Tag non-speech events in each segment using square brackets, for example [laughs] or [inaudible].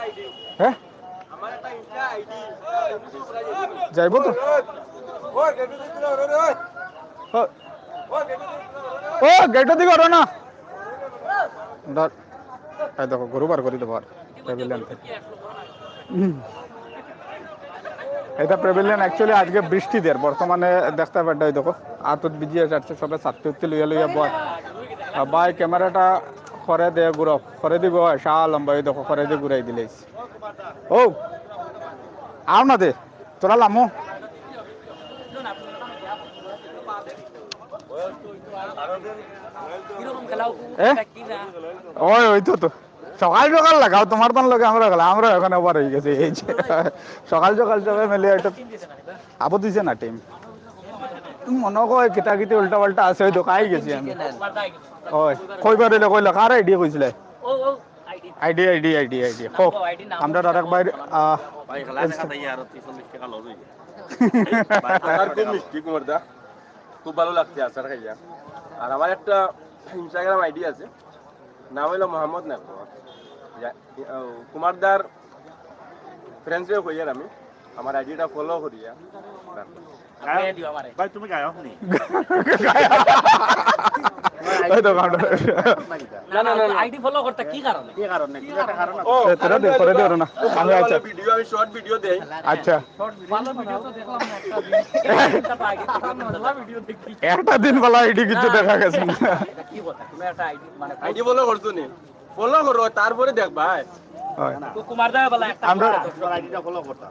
ID হ্যাঁ? যাইবো তো। ও, ওই গেটু দিছিল ও রে গেটও দিকে ওঠো না। দেখো গরু বার করে দেবো আর। প্রেভিলিয়ান থেকে। এটা প্রেভিলিয়ান অ্যাকচুয়ালি আজকে বৃষ্টি বর্তমানে দেখতে পারটা দেখো। আতত বিজিয়ে যাচ্ছে সবে সাতটি উত্তি লইয়া লইয়া বয়। বাই ক্যামেরাটা খরে দে ঘুরো খরে দিব শাহ লম্বা দেখো খরে দিয়ে ঘুরাই দিলেই ও, আও না দে, তোরা লামো। ওই ওই তো তো। সকাল সকাল লাগাও, তোমার পান লাগে আমরা গেলাম আমরা এখন আবার হয়ে গেছে, এই যে। সকাল সকাল সবাই মিলে একটা আবো দিছে না টিম মনে কয় কিতা উল্টা পাল্টা আছে হয়তো খাই গেছি আমি। ওই কইবার হইলে কইলে কার আইডিয়া কইছিলে আইডি আইডি আইডি আইডি হোক আমরা আহ, ভাই হয়ে খুব ভালো লাগছে আচার খাইয়া। আর আমার একটা ইনস্টাগ্রাম আইডি আছে নাম হলো মোহাম্মদ নাকো কুমারদার ফ্রেন্ডসে কইয়ার আমি। আমার আইডিটা ফলো করিয়া। ভাই তুমি গায়ক নি? আইডি ফলো করতে কি কারণে? কি কারণে? কি একটা ও তোরা দে করে দে না আমি আচ্ছা ভিডিও আমি শর্ট ভিডিও দেই। আচ্ছা। ভালো ভিডিও তো দেখলাম না একটা দিন [laughs] একটা আগে ভালো ভিডিও দেখি। একটা দিন বেলা আইডি কিছু দেখা গেছে না। কি কথা তুমি একটা আইডি মানে [laughs] আইডি ফলো করছ নি? ফলো করো তারপরে দেখ ভাই। কুমার দা বলা একটা আমরা আইডিটা ফলো করতাম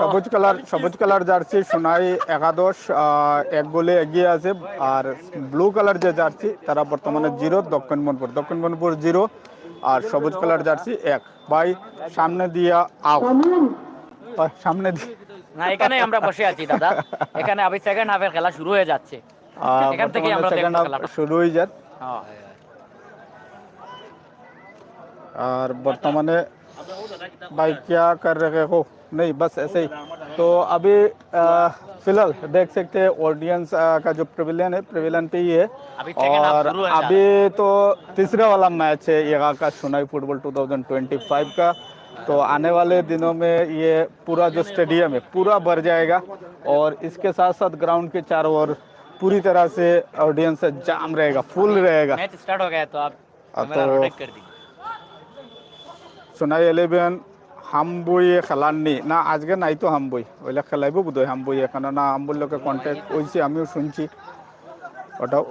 সবুজ কালার সবুজ কালার জার্সি সোনাই একাদশ এক গোলে এগিয়ে আছে। আর ব্লু কালার যে জার্সি তারা বর্তমানে জিরো দক্ষিণ মনপুর। দক্ষিণ মনপুর জিরো আর সবুজ কালার জার্সি এক। বাই সামনে দিয়া আউট সামনে দিয়ে না এখানে আমরা বসে আছি দাদা এখানে আবার সেকেন্ড হাফের খেলা শুরু হয়ে যাচ্ছে আহ, এখান থেকেই আমরা বর্তমানে দেখবো second half খেলাটা। শুরু হয়ে যায় হ্যাঁ और वर्तमान भाई क्या कर रहे हो नहीं बस ऐसे ही तो अभी अ, फिलहाल देख सकते हैं ऑडियंस का जो प्रेविलियन है प्रेविलियन पे ही है अभी second half और शुरू है अभी तो तीसरा वाला मैच है यहाँ का सुनाई फुटबॉल 2025 का तो आने वाले दिनों में ये पूरा जो स्टेडियम है पूरा भर जाएगा और इसके साथ साथ ग्राउंड के चारों ओर पूरी तरह से ऑडियंस जाम रहेगा फुल रहेगा मैच स्टार्ट हो गया है तो आप अब कैमरा तो- रोटेट कर दी সোনাই ইলেভেন হামবই খেলাননি না আজকে নাই তো হামবই ওইলে খেলাইব বোধ হয় হামবই এখানে না হামবইর লোকে কন্ট্যাক্ট হয়েছে আমিও শুনছি ওটাও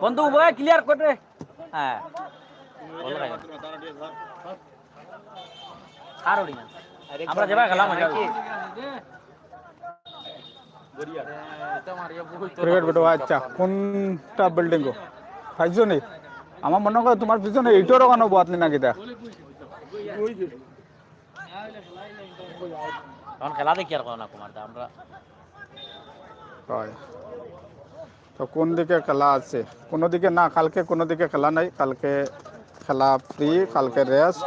বন্ধু উভয় ক্লিয়ার করে হ্যাঁ। আর ওড়ি না। আমরা যাবা খেলাম মজা ক্রিকেট বেটো আচ্ছা কোনটা বিল্ডিং গো? পাইছো নি আমার মনে হয় তোমার পিছনে ইটোর ওখানে বাতলি না তখন খেলা দেখি আর কোনো না কুমার আমরা তো কোন দিকে খেলা আছে কোনো দিকে না কালকে কোনো দিকে খেলা নাই কালকে খেলা ফ্রি কালকে রেস্ট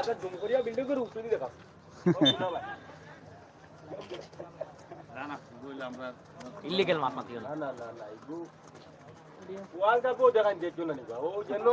ইলিগেল মাছ মাতিও না না না না ওয়ার্ল্ড কাপও দেখান দেখছো না নিবা ও যেন